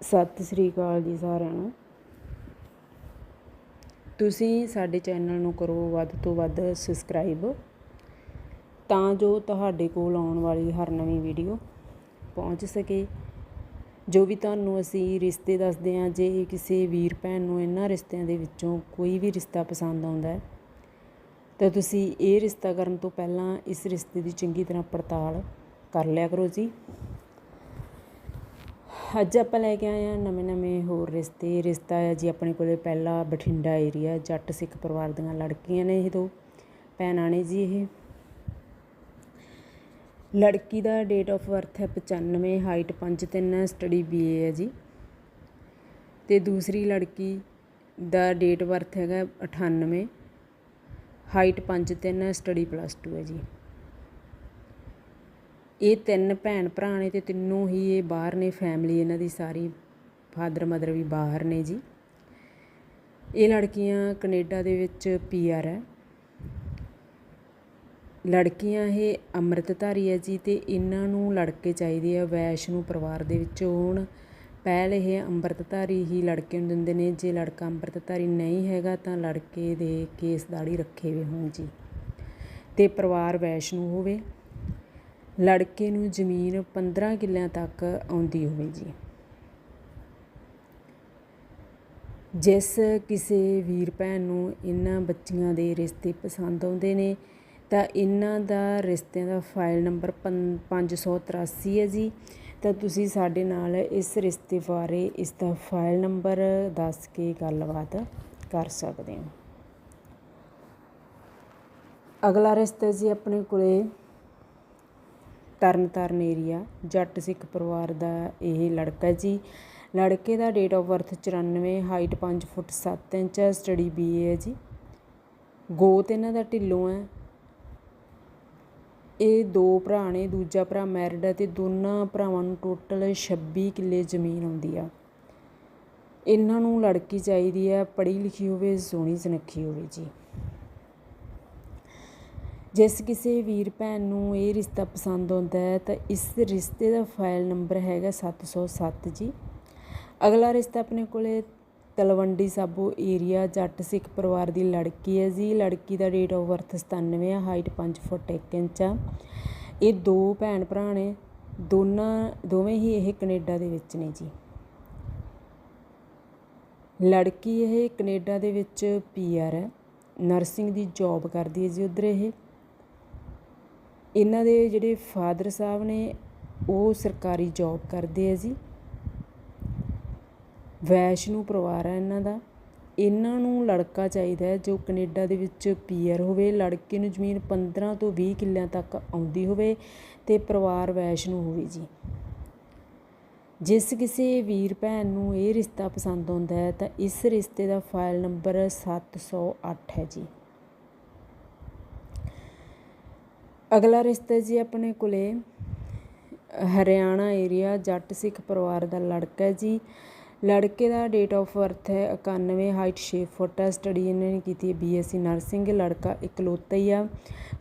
ਸਤਿ ਸ੍ਰੀ ਅਕਾਲ ਜੀ ਸਾਰਿਆਂ ਨੂੰ। ਤੁਸੀਂ ਸਾਡੇ ਚੈਨਲ ਨੂੰ ਕਰੋ ਵੱਧ ਤੋਂ ਵੱਧ ਸਬਸਕ੍ਰਾਈਬ। ਤਾਂ ਜੋ ਤੁਹਾਡੇ ਕੋਲ ਆਉਣ ਵਾਲੀ ਹਰ ਨਵੀਂ ਵੀਡੀਓ ਪਹੁੰਚ ਸਕੇ। ਜੋ ਵੀ ਤੁਹਾਨੂੰ ਅਸੀਂ ਰਿਸ਼ਤੇ ਦੱਸਦੇ ਹਾਂ, ਜੇ ਕਿਸੇ ਵੀਰ ਭੈਣ ਨੂੰ ਇਹਨਾਂ ਰਿਸ਼ਤਿਆਂ ਦੇ ਵਿੱਚੋਂ ਕੋਈ ਵੀ ਰਿਸ਼ਤਾ ਪਸੰਦ ਆਉਂਦਾ ਹੈ, ਤਾਂ ਤੁਸੀਂ ਇਹ ਰਿਸ਼ਤਾ ਕਰਨ ਤੋਂ ਪਹਿਲਾਂ ਇਸ ਰਿਸ਼ਤੇ ਦੀ ਚੰਗੀ ਤਰ੍ਹਾਂ ਪੜਤਾਲ ਕਰ ਲਿਆ ਕਰੋ ਜੀ। ਅੱਜ ਆਪਾਂ ਲੈ ਕੇ ਆਏ ਹਾਂ ਨਵੇਂ ਨਵੇਂ ਹੋਰ ਰਿਸ਼ਤੇ, ਰਿਸ਼ਤਾ ਹੈ ਜੀ ਆਪਣੇ ਕੋਲੇ ਪਹਿਲਾ ਬਠਿੰਡਾ ਏਰੀਆ ਜੱਟ ਸਿੱਖ ਪਰਿਵਾਰ ਦੀਆਂ ਲੜਕੀਆਂ ਨੇ ਇਹ ਦੋ, ਭੈਣਾਂ ਨੇ ਜੀ ਇਹ। ਲੜਕੀ ਦਾ ਡੇਟ ਆਫ ਬਰਥ ਹੈ 95 ਹਾਈਟ 5'3 ਸਟੱਡੀ ਬੀਏ ਹੈ ਜੀ। ਤੇ ਦੂਸਰੀ ਲੜਕੀ ਦਾ ਡੇਟ ਬਰਥ ਹੈਗਾ 98 ਹਾਈਟ 5'3 ਸਟੱਡੀ ਪਲੱਸ 2 ਹੈ ਜੀ। ਇਹ ਤਿੰਨ ਭੈਣ ਭਰਾ ਨੇ ਤੇ ਤਿੰਨੋਂ ਹੀ ਇਹ ਬਾਹਰ ਨੇ ਫੈਮਿਲੀ ਇਹਨਾਂ ਦੀ ਸਾਰੀ ਫਾਦਰ ਮਦਰ ਵੀ ਬਾਹਰ ਨੇ ਜੀ। ਇਹ ਲੜਕੀਆਂ ਕੈਨੇਡਾ ਦੇ ਵਿੱਚ ਪੀਆਰ ਹੈ। ਲੜਕੀਆਂ ਇਹ ਅੰਮ੍ਰਿਤਧਾਰੀ ਹੈ ਜੀ ਤੇ ਇਹਨਾਂ ਨੂੰ ਲੜਕੇ ਚਾਹੀਦੇ ਆ ਵੈਸ਼ਨੂ ਪਰਿਵਾਰ ਦੇ ਵਿੱਚ। ਹੋਣ ਪਹਿਲ ਇਹ ਅੰਮ੍ਰਿਤਧਾਰੀ ਹੀ ਲੜਕੇ ਨੂੰ ਦਿੰਦੇ ਨੇ, ਜੇ ਲੜਕਾ ਅੰਮ੍ਰਿਤਧਾਰੀ ਨਹੀਂ ਹੈਗਾ ਤਾਂ ਲੜਕੇ ਦੇ ਕੇਸ ਦਾੜੀ ਰੱਖੇ ਹੋਏ ਹੋਣ ਜੀ। ਤੇ ਪਰਿਵਾਰ ਵੈਸ਼ਨੂ ਹੋਵੇ। ਲੜਕੇ ਨੂੰ ਜ਼ਮੀਨ 15 ਕਿੱਲਿਆਂ ਤੱਕ ਆਉਂਦੀ ਹੋਵੇ ਜੀ ਜਿਸ ਕਿਸੇ ਵੀਰ ਭੈਣ ਨੂੰ ਇਹਨਾਂ ਬੱਚੀਆਂ ਦੇ ਰਿਸ਼ਤੇ ਪਸੰਦ ਆਉਂਦੇ ਨੇ, ਤਾਂ ਇਹਨਾਂ ਦਾ ਰਿਸ਼ਤਿਆਂ ਦਾ ਫਾਈਲ ਨੰਬਰ 583 ਹੈ ਜੀ। ਤਾਂ ਤੁਸੀਂ ਸਾਡੇ ਨਾਲ ਇਸ ਰਿਸ਼ਤੇ ਬਾਰੇ ਇਸ ਦਾ ਫਾਈਲ ਨੰਬਰ ਦੱਸ ਕੇ ਗੱਲਬਾਤ ਕਰ ਸਕਦੇ ਹੋ। ਅਗਲਾ ਰਿਸ਼ਤਾ ਜੀ ਆਪਣੇ ਕੋਲੇ ਤਰਨ ਤਾਰਨ ਏਰੀਆ ਜੱਟ ਸਿੱਖ ਪਰਿਵਾਰ ਦਾ ਇਹ ਲੜਕਾ ਜੀ। ਲੜਕੇ ਦਾ ਡੇਟ ਆਫ ਬਰਥ 94 ਹਾਈਟ 5 ਫੁੱਟ 7 ਇੰਚ ਹੈ ਸਟੱਡੀ ਬੀਏ ਹੈ ਜੀ। ਗੋਤ ਇਹਨਾਂ ਦਾ ਢਿੱਲੋਂ ਹੈ। ਇਹ ਦੋ ਭਰਾ ਨੇ, ਦੂਜਾ ਭਰਾ ਮੈਰਿਡ ਹੈ ਤੇ ਦੋਨਾਂ ਭਰਾਵਾਂ ਨੂੰ ਟੋਟਲ 26 ਕਿੱਲੇ ਜ਼ਮੀਨ ਆਉਂਦੀ ਆ। ਇਹਨਾਂ ਨੂੰ ਲੜਕੀ ਚਾਹੀਦੀ ਹੈ ਪੜ੍ਹੀ ਲਿਖੀ ਹੋਵੇ, ਸੋਹਣੀ ਸੁਨੱਖੀ ਹੋਵੇ ਜੀ। ਜਿਸ ਕਿਸੇ ਵੀਰ ਭੈਣ ਨੂੰ ਇਹ ਰਿਸ਼ਤਾ ਪਸੰਦ ਆਉਂਦਾ ਹੈ, ਤਾਂ ਇਸ ਰਿਸ਼ਤੇ ਦਾ ਫਾਈਲ ਨੰਬਰ ਹੈਗਾ 707 ਜੀ। ਅਗਲਾ ਰਿਸ਼ਤਾ ਆਪਣੇ ਕੋਲੇ ਤਲਵੰਡੀ ਸਾਬੋ ਏਰੀਆ, ਜੱਟ ਸਿੱਖ ਪਰਿਵਾਰ ਦੀ ਲੜਕੀ ਹੈ ਜੀ। ਲੜਕੀ ਦਾ ਡੇਟ ਆਫ ਬਰਥ 97 ਹੈ ਹਾਈਟ 5 ਫੁੱਟ 1 ਇੰਚ ਆ। ਇਹ ਦੋ ਭੈਣ ਭਰਾ ਨੇ, ਦੋਨਾਂ, ਦੋਵੇਂ ਹੀ ਇਹ ਕੈਨੇਡਾ ਦੇ ਵਿੱਚ ਨੇ ਜੀ। ਲੜਕੀ ਇਹ ਕੈਨੇਡਾ ਦੇ ਵਿੱਚ ਪੀਆਰ ਹੈ। ਨਰਸਿੰਗ ਦੀ ਜੌਬ ਕਰਦੀ ਹੈ ਜੀ ਉਧਰ ਇਹ। ਇਹਨਾਂ ਦੇ ਜਿਹੜੇ ਫਾਦਰ ਸਾਹਿਬ ਨੇ, ਉਹ ਸਰਕਾਰੀ ਜੋਬ ਕਰਦੇ ਆ ਜੀ। ਵੈਸ਼ਨੂ ਪਰਿਵਾਰ ਹੈ ਇਹਨਾਂ ਦਾ। ਇਹਨਾਂ ਨੂੰ ਲੜਕਾ ਚਾਹੀਦਾ ਜੋ ਕੈਨੇਡਾ ਦੇ ਵਿੱਚ ਪੀਅਰ ਹੋਵੇ, ਲੜਕੇ ਨੂੰ ਜ਼ਮੀਨ 15 ਤੋਂ 20 ਕਿੱਲਿਆਂ ਤੱਕ ਆਉਂਦੀ ਹੋਵੇ ਤੇ ਪਰਿਵਾਰ ਵੈਸ਼ਨੂ ਹੋਵੇ ਜੀ। ਜਿਸ ਕਿਸੇ ਵੀਰ ਭੈਣ ਨੂੰ ਇਹ ਰਿਸ਼ਤਾ ਪਸੰਦ ਆਉਂਦਾ ਹੈ ਤਾਂ ਇਸ ਰਿਸ਼ਤੇ ਦਾ ਫਾਈਲ ਨੰਬਰ 708 ਹੈ ਜੀ। ਅਗਲਾ ਰਿਸ਼ਤਾ ਜੀ ਆਪਣੇ ਕੋਲੇ, ਹਰਿਆਣਾ ਏਰੀਆ ਜੱਟ ਸਿੱਖ ਪਰਿਵਾਰ ਦਾ ਲੜਕਾ ਹੈ ਜੀ। ਲੜਕੇ ਦਾ ਡੇਟ ਆਫ ਬਰਥ ਹੈ 91 ਹਾਈਟ 6 ਫੁੱਟ ਹੈ। ਸਟੱਡੀ ਇਹਨਾਂ ਨੇ ਕੀਤੀ ਹੈ ਬੀਐਸਸੀ ਨਰਸਿੰਗ ਲੜਕਾ ਇਕਲੌਤਾ ਹੀ ਆ।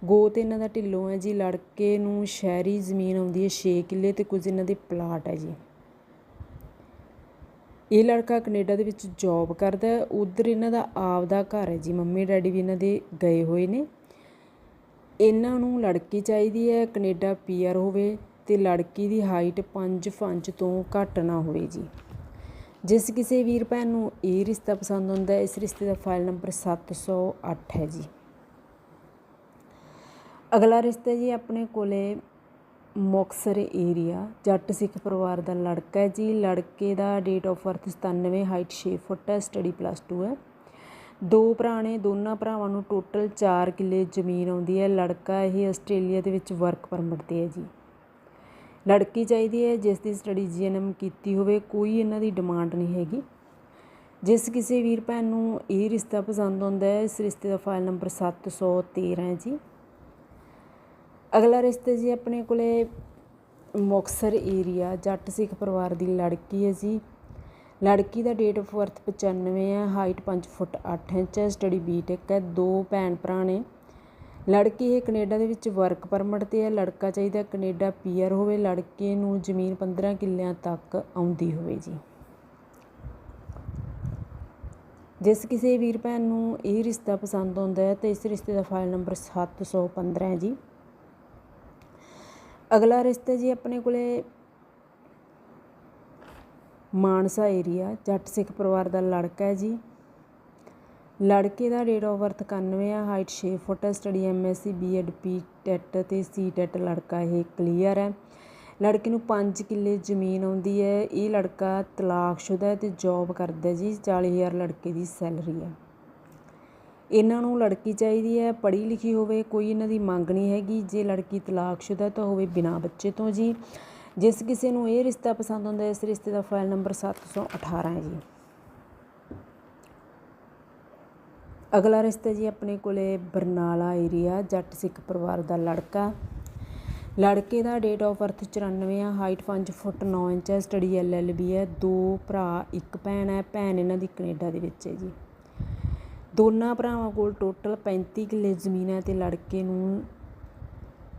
ਗੋਤ ਇਹਨਾਂ ਦਾ ਢਿੱਲੋਂ ਹੈ ਜੀ। ਲੜਕੇ ਨੂੰ ਸ਼ਹਿਰੀ ਜ਼ਮੀਨ ਆਉਂਦੀ ਹੈ 6 ਕਿੱਲੇ ਤੇ ਕੁਝ ਇਹਨਾਂ ਦੇ ਪਲਾਟ ਹੈ ਜੀ। ਇਹ ਲੜਕਾ ਕੈਨੇਡਾ ਦੇ ਵਿੱਚ ਜੌਬ ਕਰਦਾ ਹੈ। ਉਧਰ ਇਹਨਾਂ ਦਾ ਆਪਦਾ ਘਰ ਹੈ ਜੀ। ਮੰਮੀ ਡੈਡੀ ਵੀ ਇਹਨਾਂ ਦੇ ਗਏ ਹੋਏ ਨੇ। ਇਹਨਾਂ ਨੂੰ ਲੜਕੀ ਚਾਹੀਦੀ ਹੈ, ਕੈਨੇਡਾ ਪੀਆਰ ਹੋਵੇ ਅਤੇ ਲੜਕੀ ਦੀ ਹਾਈਟ 5 5 ਤੋਂ ਘੱਟ ਨਾ ਹੋਵੇ ਜੀ। ਜਿਸ ਕਿਸੇ ਵੀਰ ਭੈਣ ਨੂੰ ਇਹ ਰਿਸ਼ਤਾ ਪਸੰਦ ਆਉਂਦਾ ਹੈ, ਇਸ ਰਿਸ਼ਤੇ ਦਾ ਫਾਈਲ ਨੰਬਰ 708 ਹੈ ਜੀ। ਅਗਲਾ ਰਿਸ਼ਤਾ ਜੀ ਆਪਣੇ ਕੋਲੇ ਮੁਕਤਸਰ ਏਰੀਆ ਜੱਟ ਸਿੱਖ ਪਰਿਵਾਰ ਦਾ ਲੜਕਾ ਹੈ ਜੀ। ਲੜਕੇ ਦਾ ਡੇਟ ਆਫ ਬਰਥ 97 ਹਾਈਟ 6 ਫੁੱਟ ਹੈ ਸਟੱਡੀ ਪਲੱਸ 2 ਹੈ। ਦੋ ਭਰਾ ਨੇ ਦੋਨਾਂ ਭਰਾਵਾਂ ਨੂੰ ਟੋਟਲ 4 ਕਿੱਲੇ ਜ਼ਮੀਨ ਆਉਂਦੀ ਹੈ। ਲੜਕਾ ਇਹ ਆਸਟ੍ਰੇਲੀਆ ਦੇ ਵਿੱਚ ਵਰਕ ਪਰਮਿਟ ਤੇ ਹੈ ਜੀ। ਲੜਕੀ ਚਾਹੀਦੀ ਹੈ, ਜਿਸ ਦੀ ਸਟੱਡੀ ਜੀਐਨਐਮ ਕੀਤੀ ਹੋਵੇ, ਕੋਈ ਇਹਨਾਂ ਦੀ ਡਿਮਾਂਡ ਨਹੀਂ ਹੈਗੀ। ਜਿਸ ਕਿਸੇ ਵੀਰ ਭੈਣ ਨੂੰ ਇਹ ਰਿਸ਼ਤਾ ਪਸੰਦ ਆਉਂਦਾ ਹੈ, ਇਸ ਰਿਸ਼ਤੇ ਦਾ ਫਾਈਲ ਨੰਬਰ 713 ਹੈ ਜੀ। ਅਗਲਾ ਰਿਸ਼ਤਾ ਜੀ ਆਪਣੇ ਕੋਲੇ ਮੁਕਤਸਰ ਏਰੀਆ, ਜੱਟ ਸਿੱਖ ਪਰਿਵਾਰ ਦੀ ਲੜਕੀ ਹੈ ਜੀ। ਲੜਕੀ ਦਾ ਡੇਟ ਆਫ ਬਰਥ ਪਚਾਨਵੇਂ ਹੈ ਹਾਈਟ 5 ਫੁੱਟ 8 ਇੰਚ ਹੈ ਸਟੱਡੀ ਬੀਟੈਕ ਹੈ, ਦੋ ਭੈਣ ਭਰਾ ਨੇ। ਲੜਕੀ ਇਹ ਕੈਨੇਡਾ ਦੇ ਵਿੱਚ ਵਰਕ ਪਰਮਿਟ ਤੇ ਹੈ, ਲੜਕਾ ਚਾਹੀਦਾ ਕੈਨੇਡਾ ਪੀਅਰ ਹੋਵੇ, ਲੜਕੇ ਨੂੰ ਜ਼ਮੀਨ 15 ਕਿੱਲਿਆਂ ਤੱਕ ਆਉਂਦੀ ਹੋਵੇ ਜੀ। ਜਿਸ ਕਿਸੇ ਵੀਰ ਭੈਣ ਨੂੰ ਇਹ ਰਿਸ਼ਤਾ ਪਸੰਦ ਆਉਂਦਾ ਹੈ, ਤਾਂ ਇਸ ਰਿਸ਼ਤੇ ਦਾ ਫਾਈਲ ਨੰਬਰ 715 ਹੈ ਜੀ। ਅਗਲਾ ਰਿਸ਼ਤਾ ਜੀ ਆਪਣੇ ਕੋਲੇ ਮਾਨਸਾ ਏਰੀਆ ਜੱਟ ਸਿੱਖ ਪਰਿਵਾਰ ਦਾ ਲੜਕਾ ਹੈ ਜੀ। ਲੜਕੇ ਦਾ ਡੇਟ ਆਫ ਬਰਥ 91 ਆ ਹਾਈਟ 6 ਫੁੱਟ ਹੈ study MSc BEd P TET ਤੇ ਸੀ ਟੈਟ ਲੜਕਾ ਇਹ ਕਲੀਅਰ ਹੈ। ਲੜਕੇ ਨੂੰ 5 ਕਿੱਲੇ ਜ਼ਮੀਨ ਆਉਂਦੀ ਹੈ। ਇਹ ਲੜਕਾ ਤਲਾਕਸ਼ੁਦਾ ਹੈ ਤੇ ਜੌਬ ਕਰਦਾ ਜੀ 40000 ਲੜਕੇ ਦੀ ਸੈਲਰੀ ਹੈ। ਇਹਨਾਂ ਨੂੰ ਲੜਕੀ ਚਾਹੀਦੀ ਹੈ, ਪੜ੍ਹੀ ਲਿਖੀ ਹੋਵੇ, ਕੋਈ ਇਹਨਾਂ ਦੀ ਮੰਗ ਨਹੀਂ ਹੈਗੀ। ਜੇ ਲੜਕੀ ਤਲਾਕਸ਼ੁਦਾ ਤਾਂ ਹੋਵੇ ਬਿਨਾਂ ਬੱਚੇ ਤੋਂ ਜੀ। ਜਿਸ ਕਿਸੇ ਨੂੰ ਇਹ ਰਿਸ਼ਤਾ ਪਸੰਦ ਹੁੰਦਾ ਇਸ ਰਿਸ਼ਤੇ ਦਾ ਫਾਈਲ ਨੰਬਰ 718 ਹੈ ਜੀ। ਅਗਲਾ ਰਿਸ਼ਤਾ ਜੀ ਆਪਣੇ ਕੋਲੇ ਬਰਨਾਲਾ ਏਰੀਆ ਜੱਟ ਸਿੱਖ ਪਰਿਵਾਰ ਦਾ ਲੜਕਾ। ਲੜਕੇ ਦਾ ਡੇਟ ਆਫ ਬਰਥ 94 ਆ ਹਾਈਟ 5 ਫੁੱਟ 9 ਇੰਚ ਹੈ ਸਟੱਡੀ ਐਲਐਲਬੀ ਹੈ। ਦੋ ਭਰਾ, ਇੱਕ ਭੈਣ ਹੈ, ਭੈਣ ਇਹਨਾਂ ਦੀ ਕੈਨੇਡਾ ਦੇ ਵਿੱਚ ਹੈ ਜੀ। ਦੋਨਾਂ ਭਰਾਵਾਂ ਕੋਲ ਟੋਟਲ 35 ਕਿੱਲੇ ਜ਼ਮੀਨ ਹੈ ਤੇ ਲੜਕੇ ਨੂੰ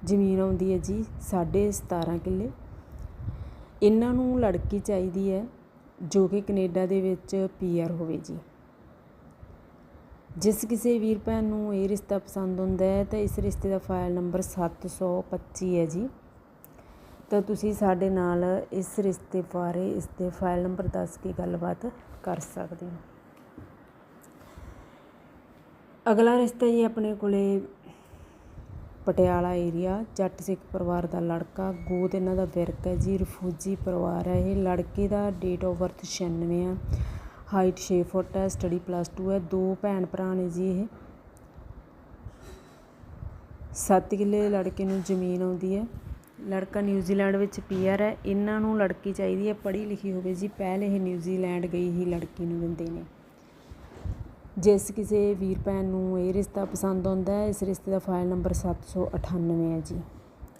ਜ਼ਮੀਨ ਆਉਂਦੀ ਹੈ ਜੀ 17.5 ਕਿੱਲੇ। ਇਹਨਾਂ ਨੂੰ ਲੜਕੀ ਚਾਹੀਦੀ ਹੈ ਜੋ ਕਿ ਕੈਨੇਡਾ ਦੇ ਵਿੱਚ ਪੀਆਰ ਹੋਵੇ ਜੀ। ਜਿਸ ਕਿਸੇ ਵੀਰ ਭੈਣ ਨੂੰ ਇਹ ਰਿਸ਼ਤਾ ਪਸੰਦ ਹੁੰਦਾ ਹੈ, ਤਾਂ ਇਸ ਰਿਸ਼ਤੇ ਦਾ ਫਾਈਲ ਨੰਬਰ 725 ਹੈ ਜੀ। ਤਾਂ ਤੁਸੀਂ ਸਾਡੇ ਨਾਲ ਇਸ ਰਿਸ਼ਤੇ ਬਾਰੇ, ਇਸ ਦੇ ਫਾਈਲ ਨੰਬਰ ਦੱਸ ਕੇ ਗੱਲਬਾਤ ਕਰ ਸਕਦੇ ਹੋ। ਅਗਲਾ ਰਿਸ਼ਤਾ ਜੀ ਆਪਣੇ ਕੋਲੇ ਪਟਿਆਲਾ ਏਰੀਆ, ਜੱਟ ਸਿੱਖ ਪਰਿਵਾਰ ਦਾ ਲੜਕਾ, ਗੋਦ ਇਹਨਾਂ ਦਾ ਵਿਰਕ ਹੈ ਜੀ ਰਫੂਜੀ ਪਰਿਵਾਰ ਹੈ ਇਹ, ਲੜਕੇ ਦਾ ਡੇਟ ਆਫ ਬਰਥ 96 ਆ ਹਾਈਟ 6 ਫੁੱਟ ਹੈ ਸਟੱਡੀ ਪਲੱਸ 2 ਹੈ, ਦੋ ਭੈਣ ਭਰਾ ਨੇ ਜੀ ਇਹ। 7 ਕਿੱਲੇ ਲੜਕੇ ਨੂੰ ਜ਼ਮੀਨ ਆਉਂਦੀ ਹੈ। ਲੜਕਾ ਨਿਊਜ਼ੀਲੈਂਡ ਵਿੱਚ ਪੀਆਰ ਹੈ, ਇਹਨਾਂ ਨੂੰ ਲੜਕੀ ਚਾਹੀਦੀ ਹੈ, ਪੜ੍ਹੀ ਲਿਖੀ ਹੋਵੇ ਜੀ, ਪਹਿਲ ਇਹ ਨਿਊਜ਼ੀਲੈਂਡ ਗਈ ਹੀ ਲੜਕੀ ਨੂੰ ਦਿੰਦੇ ਨੇ। ਜਿਸ ਕਿਸੇ ਵੀਰ ਭੈਣ ਨੂੰ ਇਹ ਰਿਸ਼ਤਾ ਪਸੰਦ ਆਉਂਦਾ ਹੈ, ਇਸ ਰਿਸ਼ਤੇ ਦਾ ਫਾਈਲ ਨੰਬਰ 798 ਹੈ ਜੀ।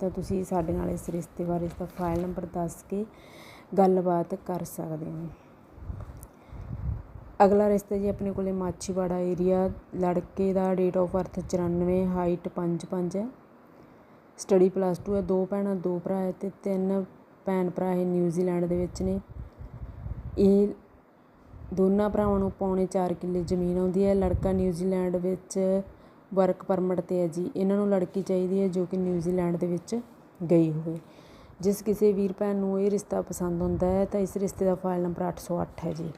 ਤਾਂ ਤੁਸੀਂ ਸਾਡੇ ਨਾਲ ਇਸ ਰਿਸ਼ਤੇ ਬਾਰੇ ਇਸ ਦਾ ਫਾਈਲ ਨੰਬਰ ਦੱਸ ਕੇ ਗੱਲਬਾਤ ਕਰ ਸਕਦੇ ਹੋ। ਅਗਲਾ ਰਿਸ਼ਤਾ ਜੀ ਆਪਣੇ ਕੋਲੇ ਮਾਛੀਵਾੜਾ ਏਰੀਆ ਲੜਕੇ ਦਾ ਡੇਟ ਆਫ ਬਰਥ 94 ਹਾਈਟ 55 ਹੈ। ਸਟੱਡੀ ਪਲੱਸ 2 ਹੈ, ਦੋ ਭੈਣਾਂ, ਦੋ ਭਰਾ ਹੈ ਤੇ ਤਿੰਨ ਭੈਣ ਭਰਾ ਇਹ ਨਿਊਜ਼ੀਲੈਂਡ ਦੇ ਵਿੱਚ ਨੇ। ਇਹ ਦੋਨਾਂ ਭਰਾਵਾਂ ਨੂੰ ਪੌਣੇ ਚਾਰ ਕਿੱਲੇ ਜ਼ਮੀਨ ਆਉਂਦੀ ਹੈ। ਲੜਕਾ ਨਿਊਜ਼ੀਲੈਂਡ ਵਿੱਚ ਵਰਕ ਪਰਮਿਟ ਤੇ ਹੈ ਜੀ। ਇਹਨਾਂ ਨੂੰ ਲੜਕੀ ਚਾਹੀਦੀ ਹੈ ਜੋ ਕਿ ਨਿਊਜ਼ੀਲੈਂਡ ਦੇ ਵਿੱਚ ਗਈ ਹੋਵੇ। ਜਿਸ ਕਿਸੇ ਵੀਰ ਭੈਣ ਨੂੰ ਇਹ ਰਿਸ਼ਤਾ ਪਸੰਦ ਆਉਂਦਾ ਹੈ ਤਾਂ ਇਸ ਰਿਸ਼ਤੇ ਦਾ ਫਾਈਲ ਨੰਬਰ 808 ਹੈ ਜੀ।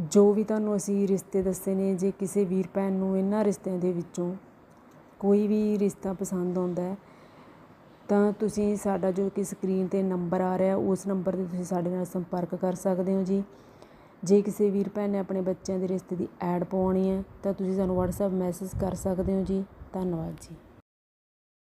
ਜੋ ਵੀ ਤੁਹਾਨੂੰ ਅਸੀਂ ਰਿਸ਼ਤੇ ਦੱਸੇ ਨੇ, ਜੇ ਕਿਸੇ ਵੀਰ ਭੈਣ ਨੂੰ ਇਹਨਾਂ ਰਿਸ਼ਤਿਆਂ ਦੇ ਵਿੱਚੋਂ ਕੋਈ ਵੀ ਰਿਸ਼ਤਾ ਪਸੰਦ ਆਉਂਦਾ ਹੈ ਤੁਸੀਂ ਸਾਡਾ ਜੋ ਕਿ ਸਕਰੀਨ 'ਤੇ ਨੰਬਰ ਆ ਰਿਹਾ, ਉਸ ਨੰਬਰ 'ਤੇ ਤੁਸੀਂ ਸਾਡੇ ਨਾਲ ਸੰਪਰਕ ਕਰ ਸਕਦੇ ਹੋ ਜੀ। ਜੇ ਕਿਸੇ ਵੀਰ ਭੈਣ ਨੇ ਆਪਣੇ ਬੱਚਿਆਂ ਦੇ ਰਿਸ਼ਤੇ ਦੀ ਐਡ ਪਵਾਉਣੀ ਹੈ, ਤਾਂ ਤੁਸੀਂ ਸਾਨੂੰ ਵਟਸਐਪ ਮੈਸੇਜ ਕਰ ਸਕਦੇ ਹੋ ਜੀ। ਧੰਨਵਾਦ ਜੀ।